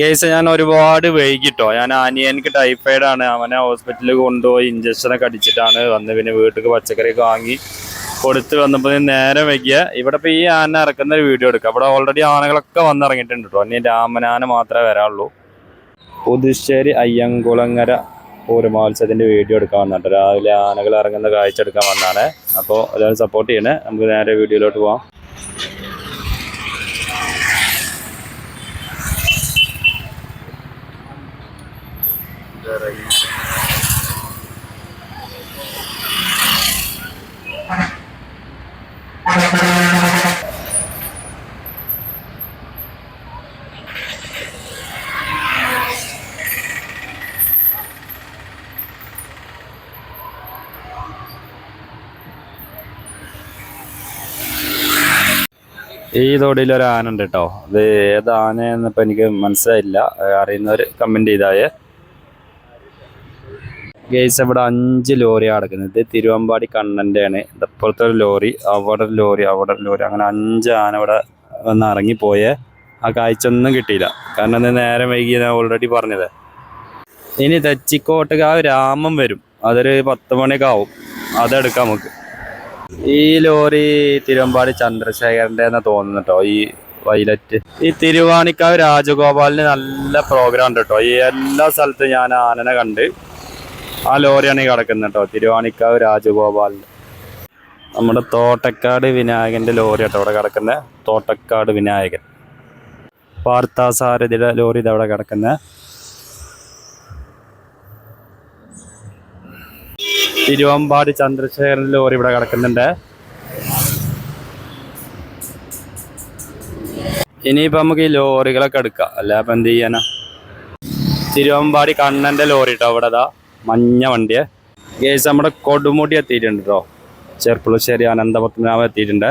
Guys ഞാൻ ഒരുപാട് വൈകിട്ടോ ഞാൻ അനിയനിക്ക് ടൈഫോയിഡ് ആണ്. അവനെ ഹോസ്പിറ്റലിൽ കൊണ്ടുപോയി ഇഞ്ചക്ഷൻ ഒക്കെ അടിച്ചിട്ടാണ് വന്ന് പിന്നെ വീട്ടിൽ പച്ചക്കറിയൊക്കെ വാങ്ങി കൊടുത്ത് വന്നപ്പോൾ നേരെ വൈകിയ. ഇവിടെ ഇപ്പോൾ ഈ ആന ഇറക്കുന്ന ഒരു വീഡിയോ എടുക്കുക അവിടെ ഓൾറെഡി ആനകളൊക്കെ വന്നിറങ്ങിയിട്ടുണ്ട് കേട്ടോ ഇനി രാമനാന മാത്രമേ വരാള്ളൂ. പുതുശ്ശേരി അയ്യങ്കുളങ്ങര പൂരമഹോത്സവത്തിന്റെ വീഡിയോ എടുക്കാൻ വന്നിട്ട് രാവിലെ ആനകൾ ഇറങ്ങുന്ന കാഴ്ച എടുക്കാൻ വന്നാണ്. അപ്പോൾ എല്ലാവരും സപ്പോർട്ട് ചെയ്യണേ. നമുക്ക് നേരെ വീഡിയോയിലോട്ട് പോവാം. ഈ തൊടിയിൽ ഒരു ആന ഉണ്ട് കേട്ടോ. അത് ഏത് ആനയെന്നിപ്പോൾ എനിക്ക് മനസ്സിലായില്ല. അറിയുന്നവർ കമന്റ് ചെയ്തായേ ഗേസ് ഇവിടെ അഞ്ച് ലോറി കിടക്കുന്നത് ഇത് തിരുവമ്പാടി കണ്ണന്റെ ആണ് ഇപ്പുറത്തെ ഒരു ലോറി അവിടെ ഒരു ലോറി അവിടെ ഒരു ലോറി. അങ്ങനെ അഞ്ച് ആന ഇവിടെ വന്ന് ഇറങ്ങിപ്പോയേ. ആ കാഴ്ച ഒന്നും കിട്ടിയില്ല. കാരണം ഇന്ന് നേരം വൈകി ഞാൻ ഓൾറെഡി പറഞ്ഞത്. ഇനി തെച്ചിക്കോട്ടുകാവ് രാമം വരും. അതൊരു പത്ത് മണിയൊക്കെ ആവും. അതെടുക്കാം നമുക്ക്. ഈ ലോറി തിരുവമ്പാടി ചന്ദ്രശേഖരന്റെ എന്ന് തോന്നുന്നു കേട്ടോ ഈ വൈലറ്റ് ഈ തിരുവാണിക്കാവ് രാജഗോപാലിന് നല്ല പ്രോഗ്രാം ഉണ്ട് കേട്ടോ ഈ എല്ലാ സ്ഥലത്തും ഞാൻ ആനനെ കണ്ട് ആ ലോറിയാണ് ഈ കിടക്കുന്നത് കേട്ടോ തിരുവാണിക്കാവ് രാജഗോപാലിന്റെ നമ്മുടെ തോട്ടക്കാട് വിനായകന്റെ ലോറി കേട്ടോ അവിടെ കിടക്കുന്നത് തോട്ടക്കാട് വിനായകൻ. പാർത്താസാരഥിയുടെ ലോറി ഇതവിടെ കിടക്കുന്നത് തിരുവമ്പാടി ചന്ദ്രശേഖരൻ ലോറി ഇവിടെ കിടക്കുന്നുണ്ട്. ഇനിയിപ്പോൾ നമുക്ക് ഈ ലോറികളൊക്കെ എടുക്കാം. അല്ല ഇപ്പൊ എന്ത് ചെയ്യാനാ? തിരുവമ്പാടി കണ്ണന്റെ ലോറി കേട്ടോ അവിടെ മഞ്ഞ വണ്ടിയെ. ഗേസ് നമ്മുടെ കൊടുമുടി എത്തിയിട്ടുണ്ട് കേട്ടോ ചെർപ്പുളശ്ശേരി അനന്തപത്മനാഭം എത്തിയിട്ടുണ്ട്.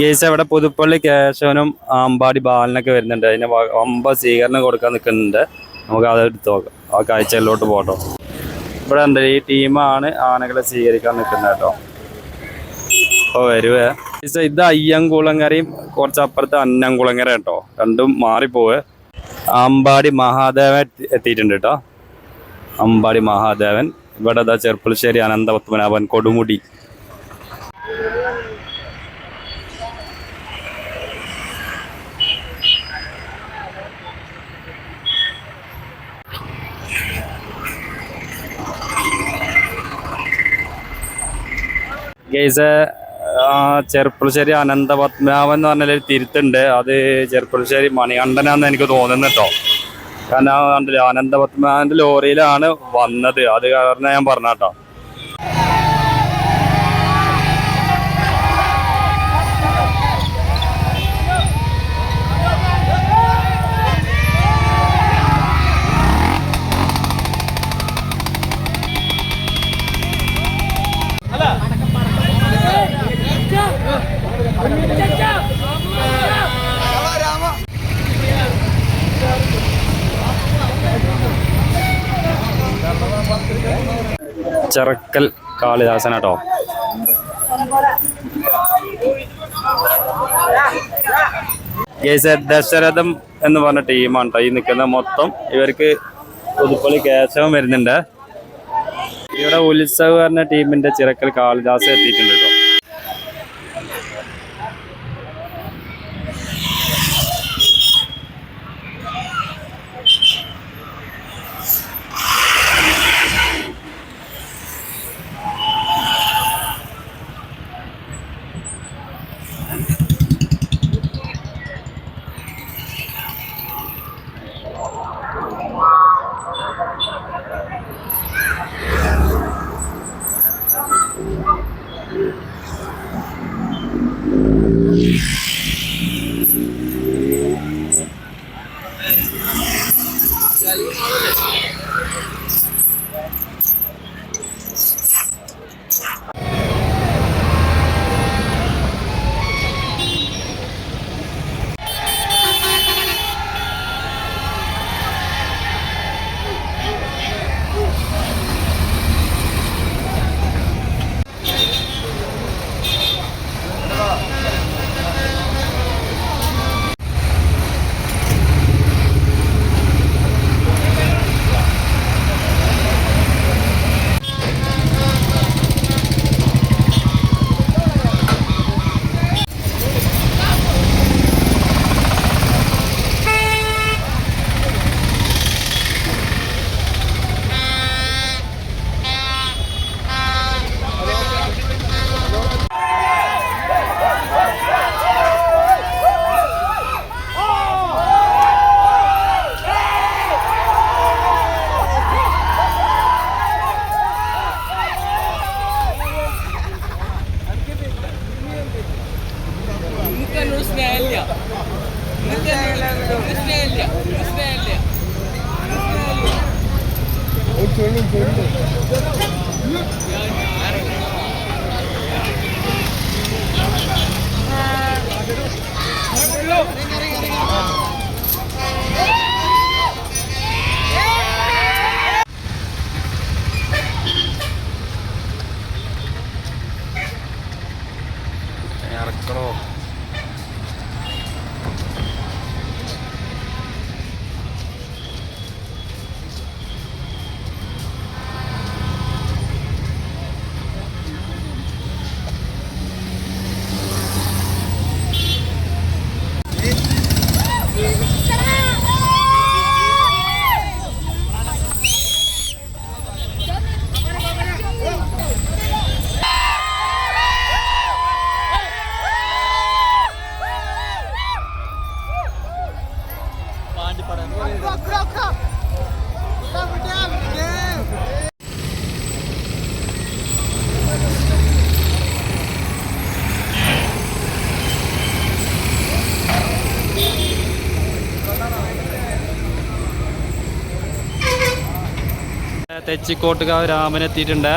ഗേസ് അവിടെ പുതുപ്പള്ളി കേശവനും അമ്പാടി ബാലനൊക്കെ വരുന്നുണ്ട്. അതിന് അമ്പ സ്വീകരണം കൊടുക്കാൻ നിൽക്കുന്നുണ്ട്. നമുക്ക് അതെടുത്ത് നോക്കാം. ആ കാഴ്ചയിലോട്ട് പോട്ടോ ഇവിടെ ഉണ്ട് ഈ ടീമാണ് ആനകളെ സ്വീകരിക്കാൻ നിൽക്കുന്നത് കേട്ടോ. അപ്പോൾ വരുവേ. ഇത് അയ്യങ്കുളങ്ങരയും കുറച്ച് അപ്പുറത്ത് അന്നംകുളങ്ങര കേട്ടോ. രണ്ടും മാറിപ്പോവേ. അമ്പാടി മഹാദേവൻ എത്തി- എത്തിയിട്ടുണ്ട് കേട്ടോ. അമ്പാടി മഹാദേവൻ. ഇവിടെ ദാ ചെർപ്പുളശ്ശേരി അനന്തപത്മനാഭൻ കൊടുമുടി. കേസ് ചെറുപ്പുളശ്ശേരി അനന്തപത്മനാഭൻ എന്ന് പറഞ്ഞൊരു തിരുത്തുണ്ട്. അത് ചെറുപ്പുളശ്ശേരി മണികണ്ഠനാന്ന് എനിക്ക് തോന്നുന്നു കേട്ടോ കാരണം കണ്ടില്ലേ അനന്തപത്മനാഭന്റെ ലോറിയിലാണ് വന്നത്. അത് കാരണം ഞാൻ പറഞ്ഞ കേട്ടോ ചെറക്കൽ കാളിദാസൻ കേട്ടോ ദശരഥം എന്ന് പറഞ്ഞ ടീമാണ് കേട്ടോ ഈ നിൽക്കുന്ന മൊത്തം ഇവർക്ക് പുതുപ്പള്ളി കേശവം വരുന്നുണ്ട്. ഇവിടെ ഉത്സവ് പറഞ്ഞ ടീമിന്റെ ചിറക്കൽ കാളിദാസ് എത്തിയിട്ടുണ്ട് Oh! ഇറക്കണോ തെച്ചിക്കോട്ടുകാവ് രാമനെത്തിയിട്ടുണ്ട്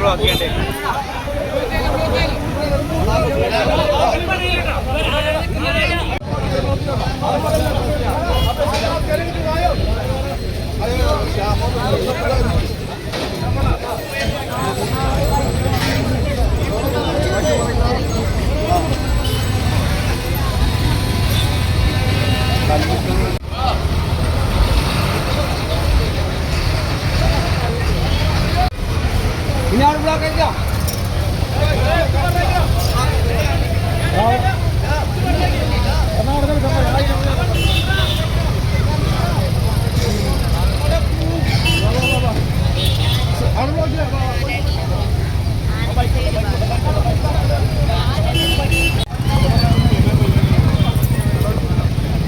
ബ്ലോക്ക് ചെയ്യണ്ടേ?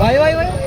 Vai, vai, vai.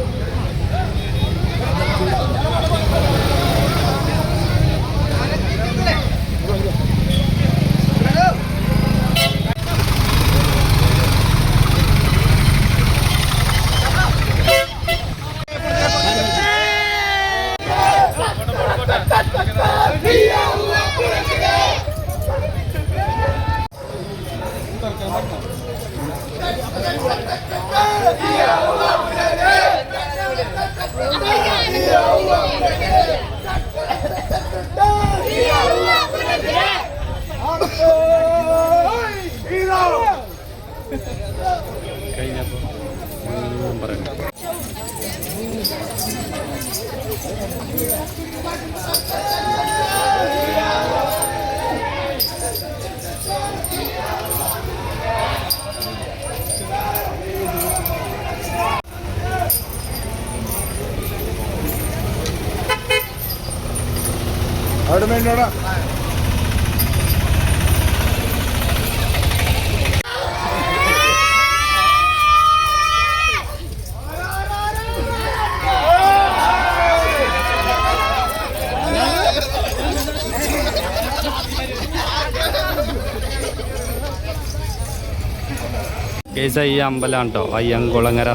കേസ ഈ അമ്പലമാണ് കേട്ടോ അയ്യങ്കുളങ്ങര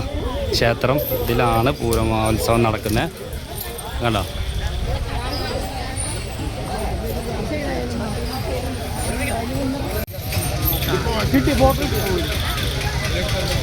ക്ഷേത്രം. ഇതിലാണ് പൂരമഹോത്സവം നടക്കുന്നത് കണ്ടോ? നമ്മുടെ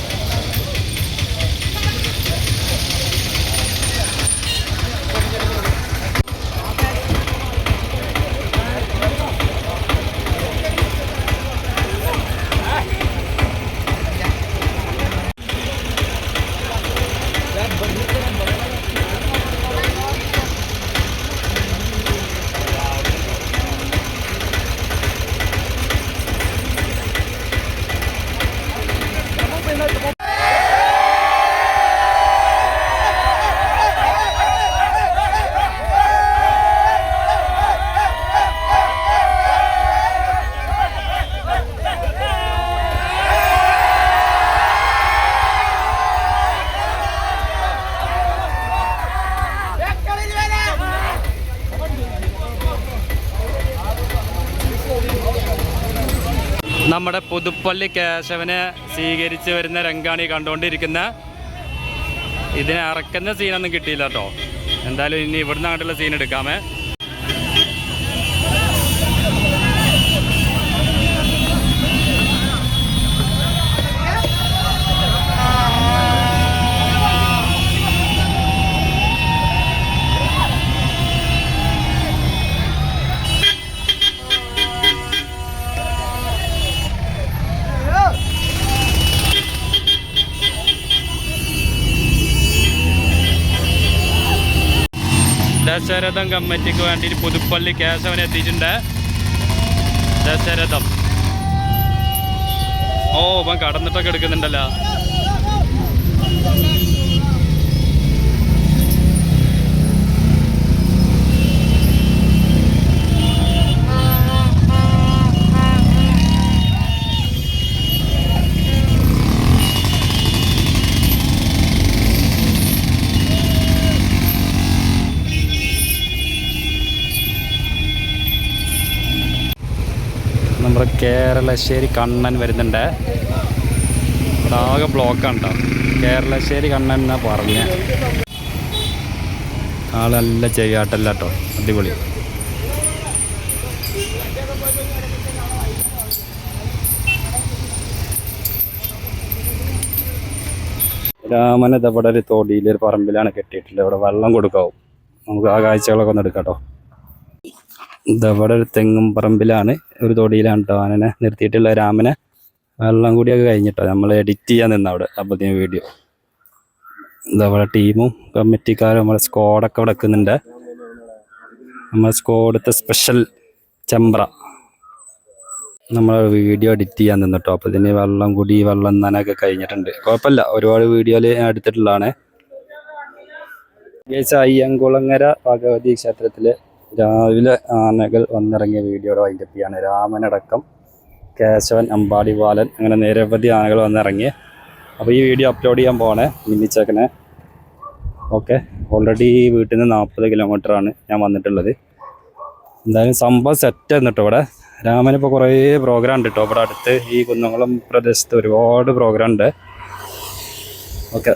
പുതുപ്പള്ളി കേശവനെ സ്വീകരിച്ച് വരുന്ന രംഗാണ് ഈ കണ്ടുകൊണ്ടിരിക്കുന്ന. ഇതിനെ അറക്കുന്ന സീനൊന്നും കിട്ടിയില്ല കേട്ടോ എന്തായാലും ഇനി ഇവിടുന്ന് അങ്ങോട്ടുള്ള സീൻ എടുക്കാമേ. ദശരഥം കമ്മിറ്റിക്ക് വേണ്ടിയിട്ട് പുതുപ്പള്ളി കേശവൻ എത്തിയിട്ടുണ്ട്. ദശരഥം. ഓ ഇപ്പം കടന്നിട്ടൊക്കെ എടുക്കുന്നുണ്ടല്ലോ. നമ്മുടെ കേരളശ്ശേരി കണ്ണൻ വരുന്നുണ്ട്. ഇവിടെ ആകെ ബ്ലോക്കാണ് കേട്ടോ കേരളശ്ശേരി കണ്ണൻ എന്നാ പറഞ്ഞ. ആളല്ല ചെയ്യാട്ടല്ല കേട്ടോ അടിപൊളി. രാമനെ ഇതവിടെ ഒരു തോടിയിൽ ഒരു പറമ്പിലാണ് കെട്ടിയിട്ടുള്ളത്. ഇവിടെ വെള്ളം കൊടുക്കാവും. നമുക്ക് ആ കാഴ്ചകളൊക്കെ ഒന്ന് എടുക്കാം കേട്ടോ ഇതവിടെ ഒരു തെങ്ങും പറമ്പിലാണ് ഒരു തൊടിയിലാണ് കേട്ടോ ആനനെ നിർത്തിയിട്ടുള്ള രാമനെ. വെള്ളം കൂടിയൊക്കെ കഴിഞ്ഞിട്ടോ നമ്മൾ എഡിറ്റ് ചെയ്യാൻ നിന്ന അവിടെ അപ്പോഴത്തെ വീഡിയോ ഇതവിടെ ടീമും കമ്മിറ്റിക്കാരും നമ്മുടെ സ്ക്വാഡൊക്കെ അവിടെ നിൽക്കുന്നുണ്ട് നമ്മളെ സ്ക്വാഡത്തെ സ്പെഷ്യൽ ചെമ്പ്ര. നമ്മൾ വീഡിയോ എഡിറ്റ് ചെയ്യാൻ നിന്നിട്ടോ അപ്പോൾ ഇതിന് വെള്ളം കൂടി വെള്ളം നനൊക്കെ കഴിഞ്ഞിട്ടുണ്ട്. കുഴപ്പമില്ല ഒരുപാട് വീഡിയോയിൽ ഞാൻ എടുത്തിട്ടുള്ളതാണ്. അയ്യങ്കുളങ്ങര ഭഗവതി ക്ഷേത്രത്തിലെ രാവിലെ ആനകൾ വന്നിറങ്ങിയ വീഡിയോയുടെ ചെയ്യാണ് രാമനടക്കം കേശവൻ അമ്പാടി ബാലൻ അങ്ങനെ നിരവധി ആനകൾ വന്നിറങ്ങി. അപ്പോൾ ഈ വീഡിയോ അപ്ലോഡ് ചെയ്യാൻ പോകണേ മിന്നിച്ചേക്കനെ ഓക്കെ ഓൾറെഡി വീട്ടിൽ നിന്ന് നാൽപ്പത് ആണ് ഞാൻ വന്നിട്ടുള്ളത്. എന്തായാലും സംഭവം സെറ്റ് എന്നിട്ടോ ഇവിടെ. രാമനിപ്പോൾ കുറേ പ്രോഗ്രാം ഉണ്ട് കേട്ടോ ഇവിടെ അടുത്ത് ഈ കുന്നംകുളം പ്രദേശത്ത് ഒരുപാട് പ്രോഗ്രാം ഉണ്ട്. ഓക്കെ